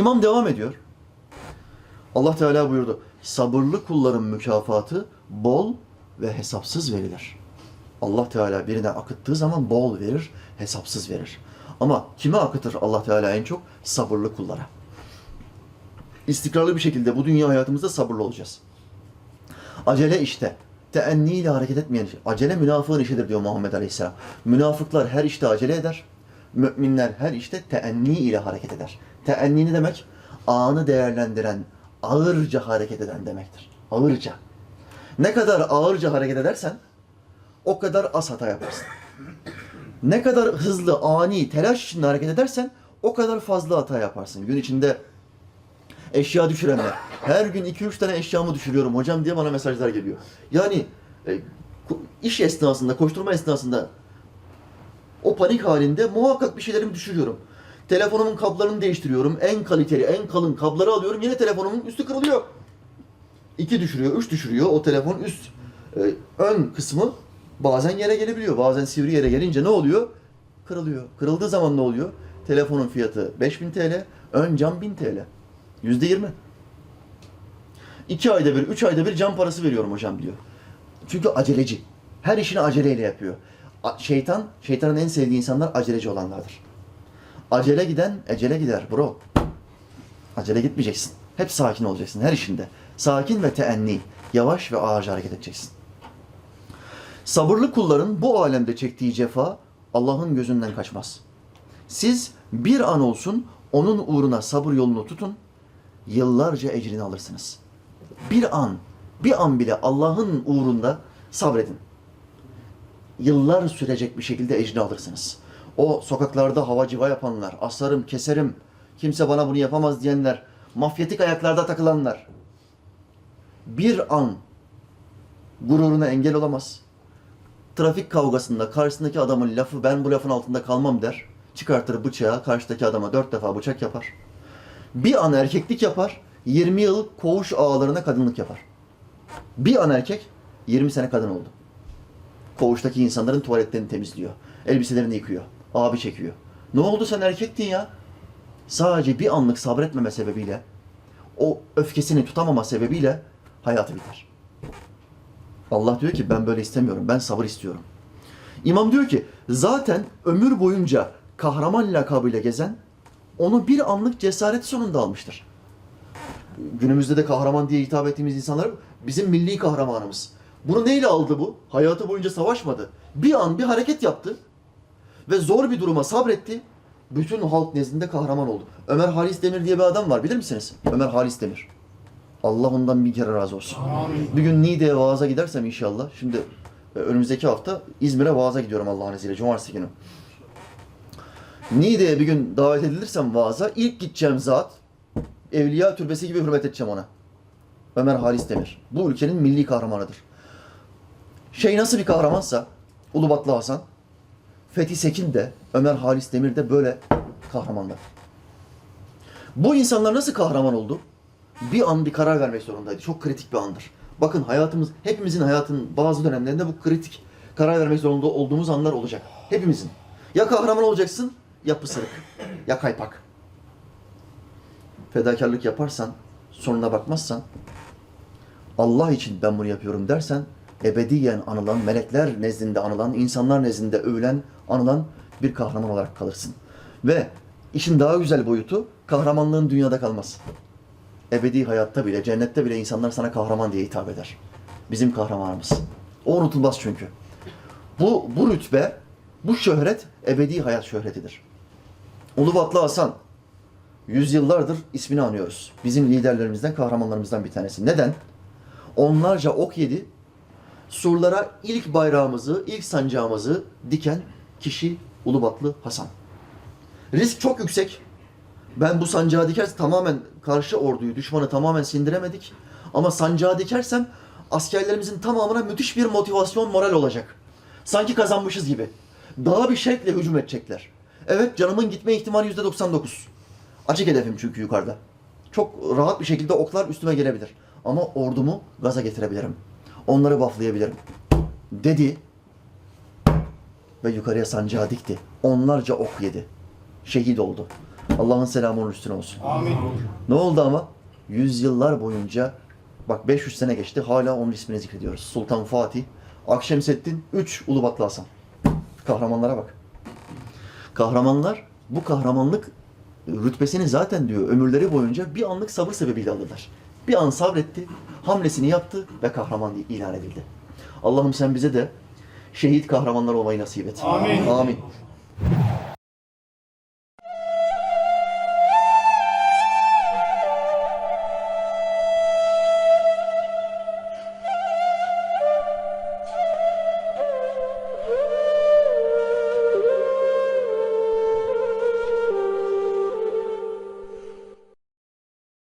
İmam devam ediyor. Allah Teala buyurdu. Sabırlı kulların mükafatı bol ve hesapsız verilir. Allah Teala birine akıttığı zaman bol verir, hesapsız verir. Ama kime akıtır Allah Teala en çok? Sabırlı kullara. İstikrarlı bir şekilde bu dünya hayatımızda sabırlı olacağız. Acele işte. Teenni ile hareket etmeyen, acele münafığın işidir diyor Muhammed Aleyhisselam. Münafıklar her işte acele eder. Müminler her işte teenni ile hareket eder. Teenni ne demek? Anı değerlendiren, ağırca hareket eden demektir. Ağırca. Ne kadar ağırca hareket edersen o kadar az hata yaparsın. Ne kadar hızlı, ani, telaş içinde hareket edersen o kadar fazla hata yaparsın. Gün içinde eşya düşürenler. Her gün 2-3 tane eşyamı düşürüyorum hocam diye bana mesajlar geliyor. Yani e, iş esnasında, koşturma esnasında o panik halinde muhakkak bir şeylerimi düşürüyorum. Telefonumun kablarını değiştiriyorum. En kaliteli, en kalın kabları alıyorum. Yine telefonumun üstü kırılıyor. 2 düşürüyor, 3 düşürüyor. O telefon üst e, ön kısmı bazen yere gelebiliyor. Bazen sivri yere gelince ne oluyor? Kırılıyor. Kırıldığı zaman ne oluyor? Telefonun fiyatı 5000 TL, ön cam 1000 TL. Yüzde yirmi. İki ayda bir, üç ayda bir cam parası veriyorum hocam diyor. Çünkü aceleci. Her işini aceleyle yapıyor. Şeytan, şeytanın en sevdiği insanlar aceleci olanlardır. Acele giden, ecele gider bro. Acele gitmeyeceksin. Hep sakin olacaksın her işinde. Sakin ve teenni. Yavaş ve ağırca hareket edeceksin. Sabırlı kulların bu alemde çektiği cefa Allah'ın gözünden kaçmaz. Siz bir an olsun onun uğruna sabır yolunu tutun, yıllarca ecrini alırsınız. Bir an, bir an bile Allah'ın uğrunda sabredin. Yıllar sürecek bir şekilde ecrini alırsınız. O sokaklarda hava civa yapanlar, asarım, keserim, kimse bana bunu yapamaz diyenler, mafyatik ayaklarda takılanlar, bir an gururuna engel olamaz. Trafik kavgasında karşısındaki adamın lafı ben bu lafın altında kalmam der. Çıkartır bıçağı karşıdaki adama dört defa bıçak yapar. Bir an erkeklik yapar, 20 yıl koğuş ağalarına kadınlık yapar. Bir an erkek, 20 sene kadın oldu. Koğuştaki insanların tuvaletlerini temizliyor. Elbiselerini yıkıyor. Abi çekiyor. Ne oldu sen erkektin ya? Sadece bir anlık sabretmeme sebebiyle, o öfkesini tutamama sebebiyle hayatı biter. Allah diyor ki ben böyle istemiyorum. Ben sabır istiyorum. İmam diyor ki zaten ömür boyunca kahraman lakabıyla gezen onu bir anlık cesaret sonunda almıştır. Günümüzde de kahraman diye hitap ettiğimiz insanlar bizim milli kahramanımız. Bunu neyle aldı bu? Hayatı boyunca savaşmadı. Bir an bir hareket yaptı ve zor bir duruma sabretti. Bütün halk nezdinde kahraman oldu. Ömer Halis Demir diye bir adam var bilir misiniz? Ömer Halis Demir. Allah ondan bir kere razı olsun. Bir gün Niğde'ye vaaza gidersem inşallah. Şimdi e, önümüzdeki hafta İzmir'e vaaza gidiyorum Allah'ın izniyle. Cumartesi günü. Niğde'ye bir gün davet edilirsem vaaza ilk gideceğim zat Evliya Türbesi gibi hürmet edeceğim ona. Ömer Halis Demir. Bu ülkenin milli kahramanıdır. Şey nasıl bir kahramansa Ulubatlı Hasan, Fethi Sekin de Ömer Halis Demir de böyle kahramanlar. Bu insanlar nasıl kahraman oldu? Bir an bir karar vermek zorundaydı. Çok kritik bir andır. Bakın hayatımız, hepimizin hayatının bazı dönemlerinde bu kritik karar vermek zorunda olduğumuz anlar olacak. Hepimizin. Ya kahraman olacaksın, ya pısırık, ya kaypak. Fedakarlık yaparsan, sonuna bakmazsan, Allah için ben bunu yapıyorum dersen, ebediyen anılan, melekler nezdinde anılan, insanlar nezdinde övülen, anılan bir kahraman olarak kalırsın. Ve işin daha güzel boyutu, kahramanlığın dünyada kalmaz ebedi hayatta bile, cennette bile insanlar sana kahraman diye hitap eder. Bizim kahramanımız. O unutulmaz çünkü. Bu, bu rütbe, bu şöhret ebedi hayat şöhretidir. Ulubatlı Hasan, yüzyıllardır ismini anıyoruz. Bizim liderlerimizden, kahramanlarımızdan bir tanesi. Neden? Onlarca ok yedi, surlara ilk bayrağımızı, ilk sancağımızı diken kişi Ulubatlı Hasan. Risk çok yüksek. Ben bu sancağı dikersem tamamen karşı orduyu, düşmanı tamamen sindiremedik. Ama sancağı dikersem askerlerimizin tamamına müthiş bir motivasyon, moral olacak. Sanki kazanmışız gibi. Daha bir şevkle hücum edecekler. Evet canımın gitme ihtimali yüzde 99. Açık hedefim çünkü yukarıda. Çok rahat bir şekilde oklar üstüme gelebilir. Ama ordumu gaza getirebilirim. Onları bufflayabilirim. Dedi ve yukarıya sancağı dikti. Onlarca ok yedi. Şehit oldu. Allah'ın selamı onun üstüne olsun. Amin. Ne oldu ama? Yüzyıllar boyunca bak 500 sene geçti hala onun ismini zikrediyoruz. Sultan Fatih, Akşemseddin, 3 Ulubatlı Hasan. Kahramanlara bak. Kahramanlar bu kahramanlık rütbesini zaten diyor ömürleri boyunca bir anlık sabır sebebiyle alırlar. Bir an sabretti, hamlesini yaptı ve kahraman ilan edildi. Allah'ım sen bize de şehit kahramanlar olmayı nasip et. Amin. Amin.